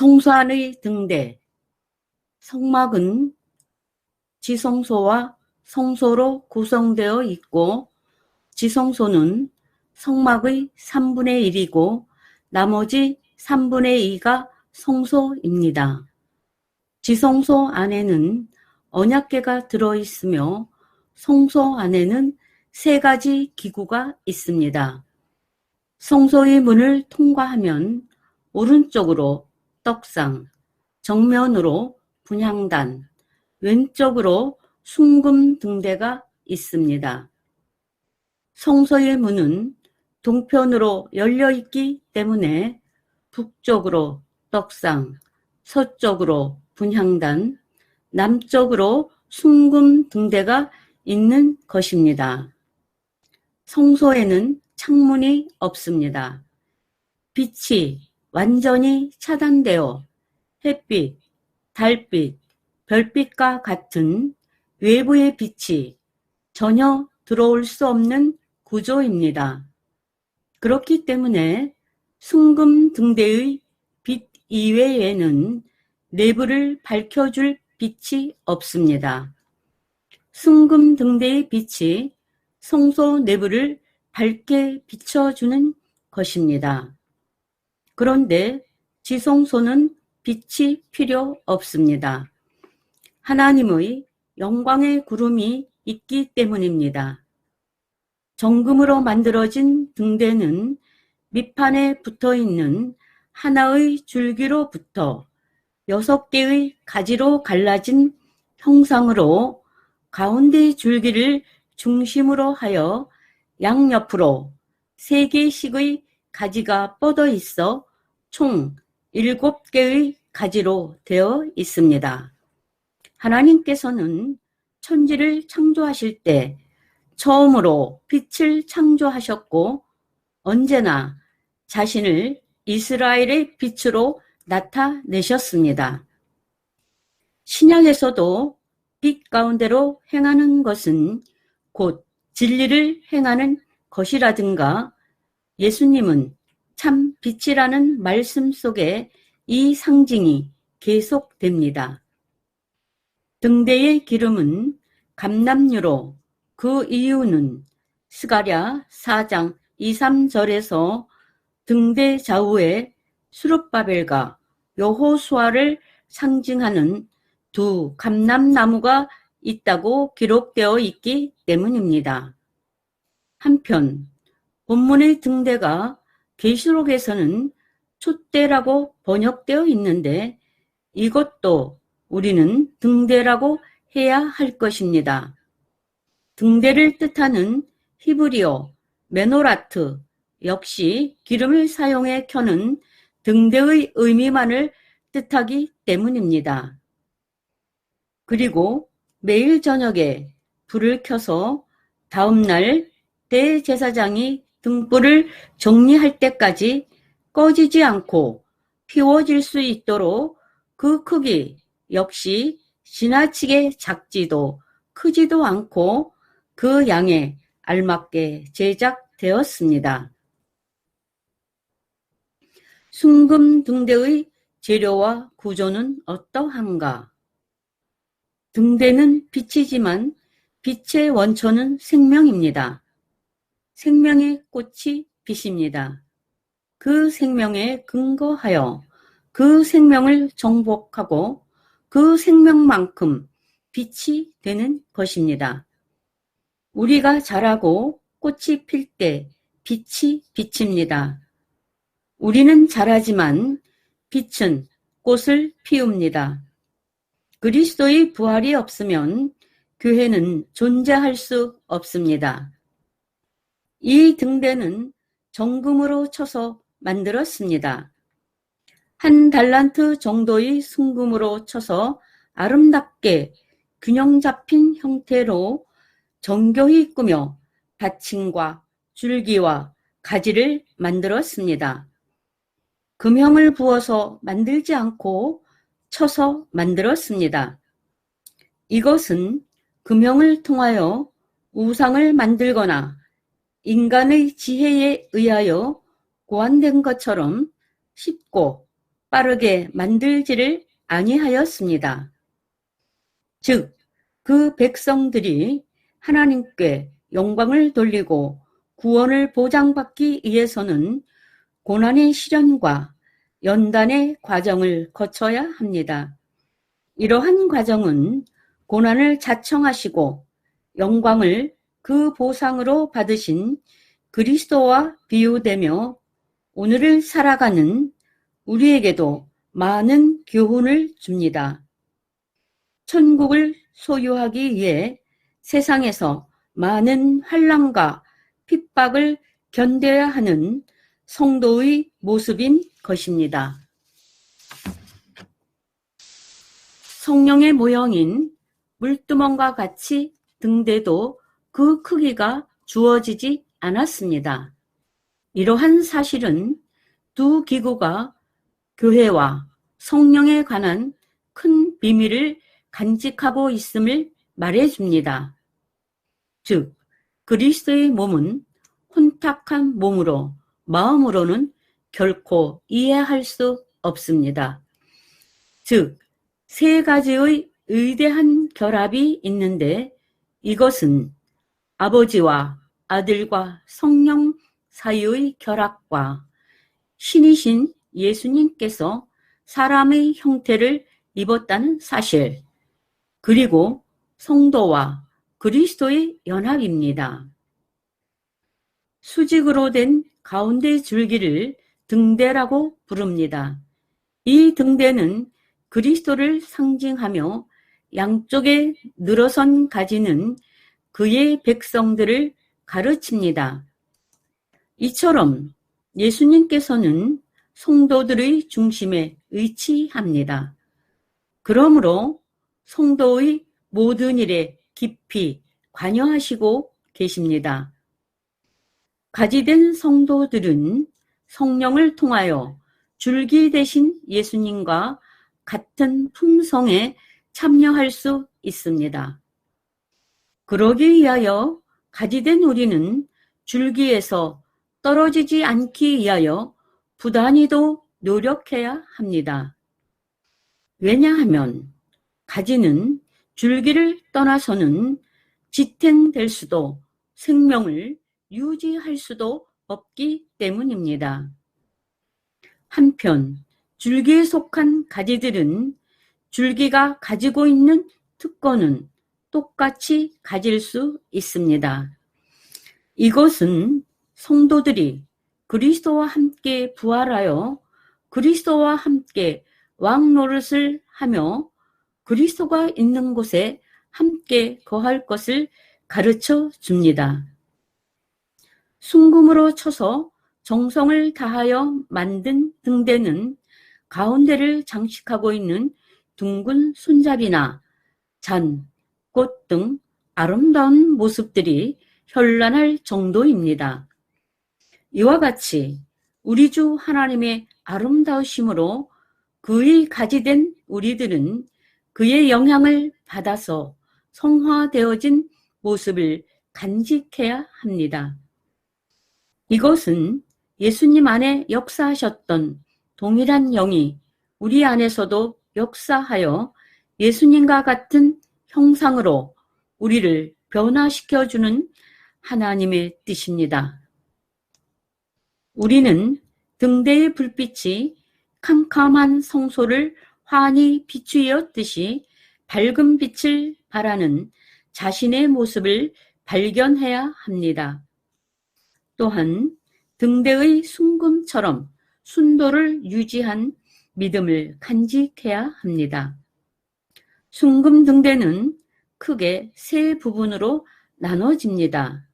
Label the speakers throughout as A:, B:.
A: 성소안의 등대 성막은 지성소와 성소로 구성되어 있고 지성소는 성막의 3분의 1이고 나머지 3분의 2가 성소입니다. 지성소 안에는 언약계가 들어있으며 성소 안에는 세 가지 기구가 있습니다. 성소의 문을 통과하면 오른쪽으로 떡상, 정면으로 분향단, 왼쪽으로 숭금 등대가 있습니다. 성소의 문은 동편으로 열려 있기 때문에 북쪽으로 떡상, 서쪽으로 분향단, 남쪽으로 숭금 등대가 있는 것입니다. 성소에는 창문이 없습니다. 빛이 완전히 차단되어 햇빛, 달빛, 별빛과 같은 외부의 빛이 전혀 들어올 수 없는 구조입니다. 그렇기 때문에 숭금 등대의 빛 이외에는 내부를 밝혀줄 빛이 없습니다. 숭금 등대의 빛이 성소 내부를 밝게 비춰주는 것입니다. 그런데 지성소는 빛이 필요 없습니다. 하나님의 영광의 구름이 있기 때문입니다. 정금으로 만들어진 등대는 밑판에 붙어 있는 하나의 줄기로부터 여섯 개의 가지로 갈라진 형상으로 가운데 줄기를 중심으로 하여 양옆으로 세 개씩의 가지가 뻗어 있어 총 일곱 개의 가지로 되어 있습니다. 하나님께서는 천지를 창조하실 때 처음으로 빛을 창조하셨고 언제나 자신을 이스라엘의 빛으로 나타내셨습니다. 신약에서도 빛 가운데로 행하는 것은 곧 진리를 행하는 것이라든가 예수님은 참 빛이라는 말씀 속에 이 상징이 계속됩니다. 등대의 기름은 감남유로 그 이유는 스가랴 4장 2, 3절에서 등대 좌우에 수룹바벨과 여호수아를 상징하는 두 감람나무가 있다고 기록되어 있기 때문입니다. 한편 본문의 등대가 계시록에서는 촛대라고 번역되어 있는데 이것도 우리는 등대라고 해야 할 것입니다. 등대를 뜻하는 히브리어 메노라트 역시 기름을 사용해 켜는 등대의 의미만을 뜻하기 때문입니다. 그리고 매일 저녁에 불을 켜서 다음날 대제사장이 등불을 정리할 때까지 꺼지지 않고 피워질 수 있도록 그 크기 역시 지나치게 작지도 크지도 않고 그 양에 알맞게 제작되었습니다. 순금 등대의 재료와 구조는 어떠한가? 등대는 빛이지만 빛의 원천은 생명입니다. 생명의 꽃이 빛입니다. 그 생명에 근거하여 그 생명을 정복하고 그 생명만큼 빛이 되는 것입니다. 우리가 자라고 꽃이 필 때 빛이 빛입니다. 우리는 자라지만 빛은 꽃을 피웁니다. 그리스도의 부활이 없으면 교회는 존재할 수 없습니다. 이 등대는 정금으로 쳐서 만들었습니다. 한 달란트 정도의 순금으로 쳐서 아름답게 균형 잡힌 형태로 정교히 꾸며 받침과 줄기와 가지를 만들었습니다. 금형을 부어서 만들지 않고 쳐서 만들었습니다. 이것은 금형을 통하여 우상을 만들거나 인간의 지혜에 의하여 고안된 것처럼 쉽고 빠르게 만들지를 아니하였습니다. 즉, 그 백성들이 하나님께 영광을 돌리고 구원을 보장받기 위해서는 고난의 시련과 연단의 과정을 거쳐야 합니다. 이러한 과정은 고난을 자청하시고 영광을 그 보상으로 받으신 그리스도와 비유되며 오늘을 살아가는 우리에게도 많은 교훈을 줍니다. 천국을 소유하기 위해 세상에서 많은 환란과 핍박을 견뎌야 하는 성도의 모습인 것입니다. 성령의 모형인 물두멍과 같이 등대도 그 크기가 주어지지 않았습니다. 이러한 사실은 두 기구가 교회와 성령에 관한 큰 비밀을 간직하고 있음을 말해줍니다. 즉, 그리스도의 몸은 혼탁한 몸으로 마음으로는 결코 이해할 수 없습니다. 즉, 세 가지의 의대한 결합이 있는데 이것은 아버지와 아들과 성령 사이의 결합과 신이신 예수님께서 사람의 형태를 입었다는 사실, 그리고 성도와 그리스도의 연합입니다. 수직으로 된 가운데 줄기를 등대라고 부릅니다. 이 등대는 그리스도를 상징하며 양쪽에 늘어선 가지는 그의 백성들을 가르칩니다. 이처럼 예수님께서는 성도들의 중심에 위치합니다. 그러므로 성도의 모든 일에 깊이 관여하시고 계십니다. 가지된 성도들은 성령을 통하여 줄기 대신 예수님과 같은 품성에 참여할 수 있습니다. 그러기 위하여 가지된 우리는 줄기에서 떨어지지 않기 위하여 부단히도 노력해야 합니다. 왜냐하면 가지는 줄기를 떠나서는 지탱될 수도 생명을 유지할 수도 없기 때문입니다. 한편 줄기에 속한 가지들은 줄기가 가지고 있는 특권은 똑같이 가질 수 있습니다. 이것은 성도들이 그리스도와 함께 부활하여 그리스도와 함께 왕 노릇을 하며 그리스도가 있는 곳에 함께 거할 것을 가르쳐 줍니다. 순금으로 쳐서 정성을 다하여 만든 등대는 가운데를 장식하고 있는 둥근 손잡이나 잔, 꽃 등 아름다운 모습들이 현란할 정도입니다. 이와 같이 우리 주 하나님의 아름다우심으로 그의 가지된 우리들은 그의 영향을 받아서 성화되어진 모습을 간직해야 합니다. 이것은 예수님 안에 역사하셨던 동일한 영이 우리 안에서도 역사하여 예수님과 같은 형상으로 우리를 변화시켜주는 하나님의 뜻입니다. 우리는 등대의 불빛이 캄캄한 성소를 환히 비추었듯이 밝은 빛을 바라는 자신의 모습을 발견해야 합니다. 또한 등대의 순금처럼 순도를 유지한 믿음을 간직해야 합니다. 순금 등대는 크게 세 부분으로 나눠집니다.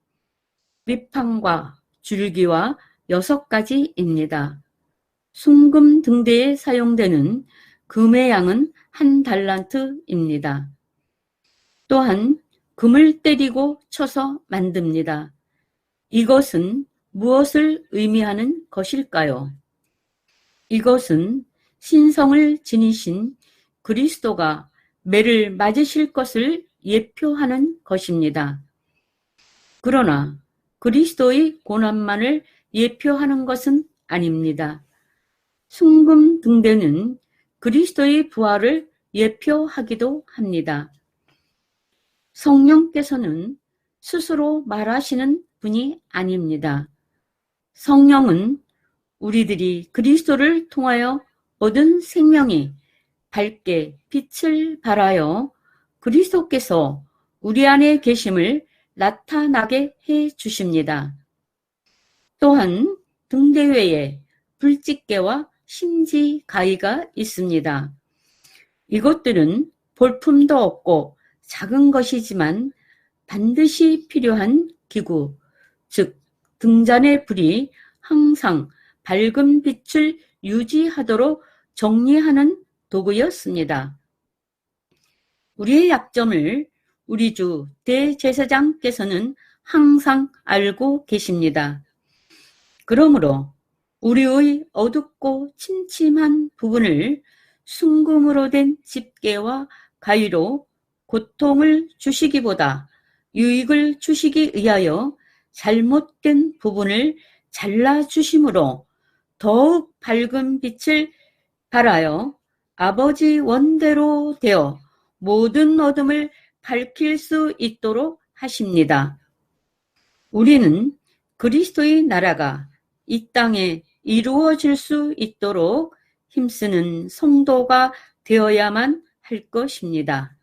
A: 밑판과 줄기와 여섯 가지입니다. 순금 등대에 사용되는 금의 양은 한 달란트입니다. 또한 금을 때리고 쳐서 만듭니다. 이것은 무엇을 의미하는 것일까요? 이것은 신성을 지니신 그리스도가 매를 맞으실 것을 예표하는 것입니다. 그러나 그리스도의 고난만을 예표하는 것은 아닙니다. 순금 등대는 그리스도의 부활을 예표하기도 합니다. 성령께서는 스스로 말하시는 분이 아닙니다. 성령은 우리들이 그리스도를 통하여 얻은 생명이 밝게 빛을 발하여 그리스도께서 우리 안에 계심을 나타나게 해 주십니다. 또한 등대회에 불집게와 심지 가위가 있습니다. 이것들은 볼품도 없고 작은 것이지만 반드시 필요한 기구, 즉 등잔의 불이 항상 밝은 빛을 유지하도록 정리하는 도구였습니다. 우리의 약점을 우리 주 대제사장께서는 항상 알고 계십니다. 그러므로 우리의 어둡고 침침한 부분을 순금으로 된 집게와 가위로 고통을 주시기보다 유익을 주시기 위하여 잘못된 부분을 잘라주심으로 더욱 밝은 빛을 발하여 아버지 원대로 되어 모든 어둠을 밝힐 수 있도록 하십니다. 우리는 그리스도의 나라가 이 땅에 이루어질 수 있도록 힘쓰는 성도가 되어야만 할 것입니다.